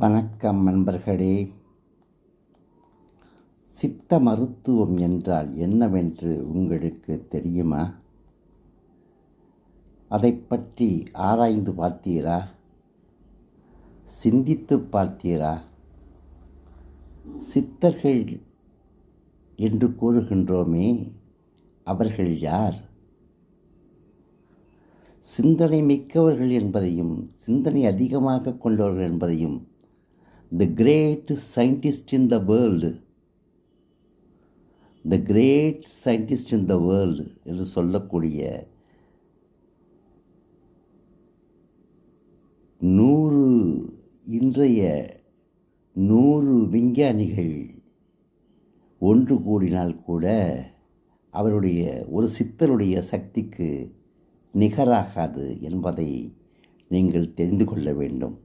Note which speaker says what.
Speaker 1: வணக்கம் நண்பர்களே. சித்த மருத்துவம் என்றால் என்னவென்று உங்களுக்கு தெரியுமா? அதை பற்றி ஆராய்ந்து பார்த்தீரா? சிந்தித்து பார்த்தீரா? சித்தர்கள் என்று கூறுகின்றோமே அவர்கள் யார்? சிந்தனை மிக்கவர்கள் என்பதையும் சிந்தனை அதிகமாக கொண்டவர்கள் என்பதையும் the great scientist in the world the great scientist in the world என்று சொல்லக்கூடிய நூறு இன்றைய நூறு விஞ்ஞானிகள் ஒன்று கூடினால் கூட அவருடைய ஒரு சித்தருடைய சக்திக்கு நிகராகாது என்பதை நீங்கள் தெரிந்து கொள்ள வேண்டும்.